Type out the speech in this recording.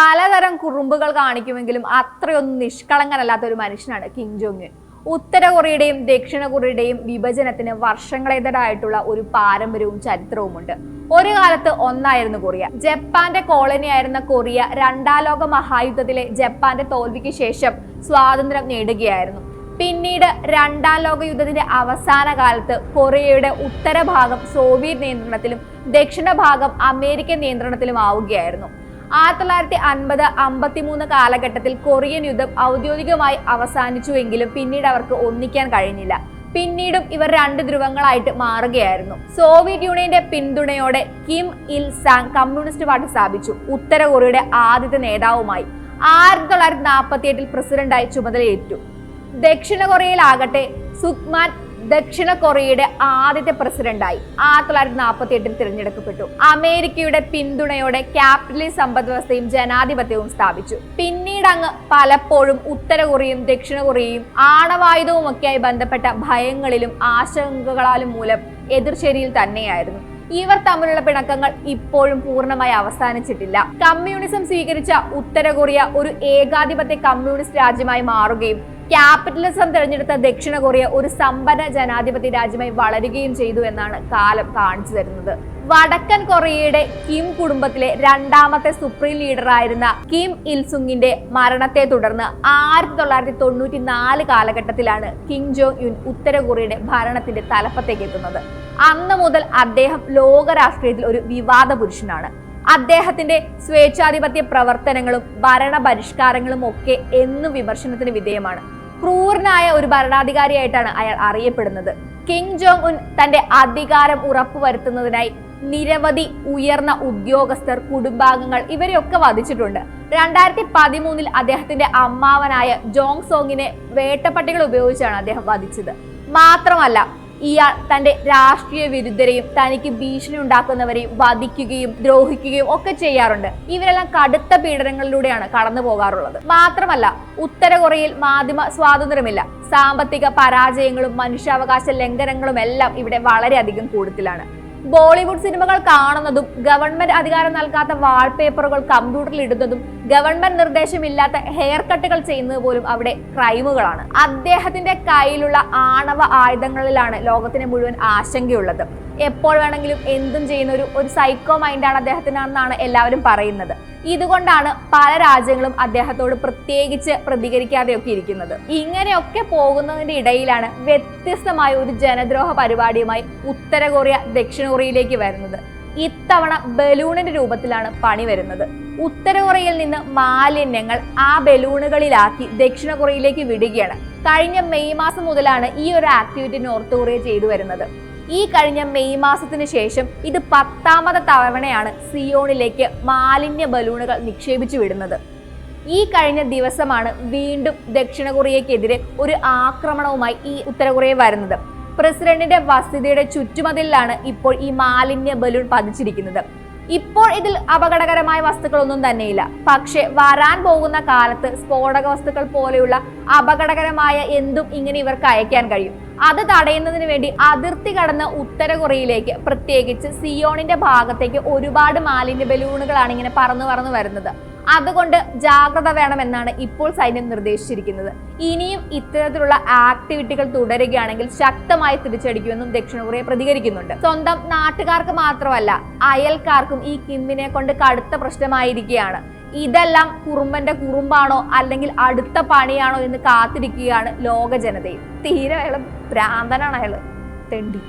പലതരം കുറുമ്പുകൾ കാണിക്കുമെങ്കിലും അത്രയൊന്നും നിഷ്കളങ്കനല്ലാത്ത ഒരു മനുഷ്യനാണ് കിം ജോങ് ഉത്തര കൊറിയയുടെയും ദക്ഷിണ കൊറിയയുടെയും വിഭജനത്തിന് വർഷങ്ങളേതരായിട്ടുള്ള ഒരു പാരമ്പര്യവും ചരിത്രവുമുണ്ട്. ഒരു കാലത്ത് ഒന്നായിരുന്നു കൊറിയ. ജപ്പാന്റെ കോളനിയായിരുന്ന കൊറിയ രണ്ടാം ലോക മഹായുദ്ധത്തിലെ ജപ്പാന്റെ തോൽവിക്ക് ശേഷം സ്വാതന്ത്ര്യം നേടുകയായിരുന്നു. പിന്നീട് രണ്ടാം ലോക യുദ്ധത്തിന്റെ അവസാന കാലത്ത് കൊറിയയുടെ ഉത്തരഭാഗം സോവിയറ്റ് നിയന്ത്രണത്തിലും ദക്ഷിണ ഭാഗം അമേരിക്കൻ നിയന്ത്രണത്തിലും ആവുകയായിരുന്നു. ആയിരത്തി തൊള്ളായിരത്തി അൻപത് അമ്പത്തിമൂന്ന് കാലഘട്ടത്തിൽ കൊറിയൻ യുദ്ധം ഔദ്യോഗികമായി അവസാനിച്ചുവെങ്കിലും പിന്നീട് അവർക്ക് ഒന്നിക്കാൻ കഴിഞ്ഞില്ല. പിന്നീടും ഇവർ രണ്ട് ധ്രുവങ്ങളായിട്ട് മാറുകയായിരുന്നു. സോവിയറ്റ് യൂണിയന്റെ പിന്തുണയോടെ കിം ഇൽ സാങ് കമ്മ്യൂണിസ്റ്റ് പാർട്ടി സ്ഥാപിച്ചു. ഉത്തര കൊറിയയുടെ ആദ്യത്തെ നേതാവുമായി ആയിരത്തി തൊള്ളായിരത്തി നാൽപ്പത്തി എട്ടിൽ പ്രസിഡന്റായി ചുമതലയേറ്റു. ദക്ഷിണ കൊറിയയിലാകട്ടെ സുക്മാൻ ദക്ഷിണ കൊറിയയുടെ ആദ്യത്തെ പ്രസിഡന്റായി ആയിരത്തി തൊള്ളായിരത്തി നാൽപ്പത്തി എട്ടിൽ തിരഞ്ഞെടുക്കപ്പെട്ടു. അമേരിക്കയുടെ പിന്തുണയോടെ ക്യാപിറ്റലിസ്റ്റ് സമ്പദ് വ്യവസ്ഥയും ജനാധിപത്യവും സ്ഥാപിച്ചു. പിന്നീട് അങ്ങ് പലപ്പോഴും ഉത്തര കൊറിയയും ദക്ഷിണ കൊറിയയും ആണവായുധവും ഒക്കെയായി ബന്ധപ്പെട്ട ഭയങ്ങളിലും ആശങ്കകളാലും മൂലം എതിർശേരിയിൽ തന്നെയായിരുന്നു. ഇവർ തമ്മിലുള്ള പിണക്കങ്ങൾ ഇപ്പോഴും പൂർണമായി അവസാനിച്ചിട്ടില്ല. കമ്മ്യൂണിസം സ്വീകരിച്ച ഉത്തര കൊറിയ ഒരു ഏകാധിപത്യ കമ്മ്യൂണിസ്റ്റ് രാജ്യമായി മാറുകയും ക്യാപിറ്റലിസം തിരഞ്ഞെടുത്ത ദക്ഷിണ കൊറിയ ഒരു സമ്പന്ന ജനാധിപത്യ രാജ്യമായി വളരുകയും ചെയ്തു എന്നാണ് കാലം കാണിച്ചു തരുന്നത്. വടക്കൻ കൊറിയയുടെ കിം കുടുംബത്തിലെ രണ്ടാമത്തെ സുപ്രീം ലീഡറായിരുന്ന കിം ഇൽസുങ്ങിന്റെ മരണത്തെ തുടർന്ന് ആയിരത്തി തൊള്ളായിരത്തി തൊണ്ണൂറ്റി നാല് കാലഘട്ടത്തിലാണ് കിം ജോങ് യുൻ ഉത്തര കൊറിയയുടെ ഭരണത്തിന്റെ തലപ്പത്തേക്ക് എത്തുന്നത്. അന്ന് മുതൽ അദ്ദേഹം ലോക രാഷ്ട്രീയത്തിൽ ഒരു വിവാദ പുരുഷനാണ്. അദ്ദേഹത്തിന്റെ സ്വേച്ഛാധിപത്യ പ്രവർത്തനങ്ങളും ഭരണ പരിഷ്കാരങ്ങളും ഒക്കെ എന്നും വിമർശനത്തിന് വിധേയമാണ്. ക്രൂരനായ ഒരു ഭരണാധികാരിയായിട്ടാണ് അയാൾ അറിയപ്പെടുന്നത്. കിങ് ജോങ് ഉൻ തന്റെ അധികാരം ഉറപ്പുവരുത്തുന്നതിനായി നിരവധി ഉയർന്ന ഉദ്യോഗസ്ഥർ കുടുംബാംഗങ്ങൾ ഇവരെയൊക്കെ വധിച്ചിട്ടുണ്ട്. രണ്ടായിരത്തി പതിമൂന്നിൽ അദ്ദേഹത്തിന്റെ അമ്മാവനായ ജോങ് സോങ്ങിനെ വേട്ടപ്പട്ടികൾ ഉപയോഗിച്ചാണ് അദ്ദേഹം വധിച്ചത്. മാത്രമല്ല ഇയാൾ തന്റെ രാഷ്ട്രീയ വിരുദ്ധരെയും തനിക്ക് ഭീഷണി ഉണ്ടാക്കുന്നവരെയും വധിക്കുകയും ദ്രോഹിക്കുകയും ഒക്കെ ചെയ്യാറുണ്ട്. ഇവരെല്ലാം കടുത്ത പീഡനങ്ങളിലൂടെയാണ് കടന്നു പോകാറുള്ളത്. മാത്രമല്ല ഉത്തര കൊറിയയിൽ മാധ്യമ സ്വാതന്ത്ര്യമില്ല. സാമ്പത്തിക പരാജയങ്ങളും മനുഷ്യാവകാശ ലംഘനങ്ങളും എല്ലാം ഇവിടെ വളരെയധികം കൂടുതലാണ്. ബോളിവുഡ് സിനിമകൾ കാണുന്നതും ഗവൺമെന്റ് അധികാരം നൽകാത്ത വാൾപേപ്പറുകൾ കമ്പ്യൂട്ടറിൽ ഇടുന്നതും ഗവൺമെന്റ് നിർദ്ദേശമില്ലാത്ത ഹെയർ കട്ടുകൾ ചെയ്യുന്നത് പോലും അവിടെ ക്രൈമുകളാണ്. അദ്ദേഹത്തിന്റെ കയ്യിലുള്ള ആണവ ആയുധങ്ങളിലാണ് ലോകത്തിന് മുഴുവൻ ആശങ്കയുള്ളത്. എപ്പോൾ വേണമെങ്കിലും എന്തും ചെയ്യുന്ന ഒരു ഒരു സൈക്കോ മൈൻഡാണ് അദ്ദേഹത്തിനാണെന്നാണ് എല്ലാവരും പറയുന്നത്. ഇതുകൊണ്ടാണ് പല രാജ്യങ്ങളും അദ്ദേഹത്തോട് പ്രത്യേകിച്ച് പ്രതികരിക്കാതെയൊക്കെ ഇരിക്കുന്നത്. ഇങ്ങനെയൊക്കെ പോകുന്നതിന്റെ ഇടയിലാണ് വ്യത്യസ്തമായ ഒരു ജനദ്രോഹ പരിപാടിയുമായി ഉത്തര കൊറിയ ദക്ഷിണ കൊറിയയിലേക്ക് വരുന്നത്. ഇത്തവണ ബലൂണിന്റെ രൂപത്തിലാണ് പണി വരുന്നത്. ഉത്തര കൊറിയയിൽ നിന്ന് മാലിന്യങ്ങൾ ആ ബലൂണുകളിലാക്കി ദക്ഷിണ കൊറിയയിലേക്ക് വിടുകയാണ്. കഴിഞ്ഞ മെയ് മാസം മുതലാണ് ഈ ഒരു ആക്ടിവിറ്റി നോർത്ത് കൊറിയ ചെയ്തു വരുന്നത്. ഈ കഴിഞ്ഞ മെയ് മാസത്തിന് ശേഷം ഇത് പത്താമത്തെ തവണയാണ് സിയോണിലേക്ക് മാലിന്യ ബലൂണുകൾ നിക്ഷേപിച്ചു വിടുന്നത്. ഈ കഴിഞ്ഞ ദിവസമാണ് വീണ്ടും ദക്ഷിണ കൊറിയക്കെതിരെ ഒരു ആക്രമണവുമായി ഈ ഉത്തര കൊറിയ വരുന്നത്. പ്രസിഡന്റിന്റെ വസതിയുടെ ചുറ്റുമതിലാണ് ഇപ്പോൾ ഈ മാലിന്യ ബലൂൺ പതിച്ചിരിക്കുന്നത്. ഇപ്പോൾ ഇതിൽ അപകടകരമായ വസ്തുക്കളൊന്നും തന്നെയില്ല. പക്ഷെ വരാൻ പോകുന്ന കാലത്ത് സ്ഫോടക വസ്തുക്കൾ പോലെയുള്ള അപകടകരമായ എന്തും ഇങ്ങനെ ഇവർക്ക് അയക്കാൻ കഴിയും. അത് തടയുന്നതിന് വേണ്ടി അതിർത്തി കടന്ന് ഉത്തര കൊറിയയിലേക്ക് പ്രത്യേകിച്ച് സിയോണിന്റെ ഭാഗത്തേക്ക് ഒരുപാട് മാലിന്യ ബലൂണുകളാണ് ഇങ്ങനെ പറന്നു പറന്നു വരുന്നത്. അതുകൊണ്ട് ജാഗ്രത വേണമെന്നാണ് ഇപ്പോൾ സൈന്യം നിർദ്ദേശിച്ചിരിക്കുന്നത്. ഇനിയും ഇത്തരത്തിലുള്ള ആക്ടിവിറ്റികൾ തുടരുകയാണെങ്കിൽ ശക്തമായി തിരിച്ചടിക്കുമെന്നും ദക്ഷിണ കൊറിയ പ്രതികരിക്കുന്നുണ്ട്. സ്വന്തം നാട്ടുകാർക്ക് മാത്രമല്ല അയൽക്കാർക്കും ഈ കിമ്മിനെ കൊണ്ട് കടുത്ത പ്രശ്നമായിരിക്കുകയാണ്. ഇതെല്ലാം കുറുമ്പന്റെ കുറുമ്പാണോ അല്ലെങ്കിൽ അടുത്ത പണിയാണോ എന്ന് കാത്തിരിക്കുകയാണ് ലോക ജനതയും തീരെ അയാൾ ഭ്രാന്തനാണ് അയാൾ. തെണ്ടി.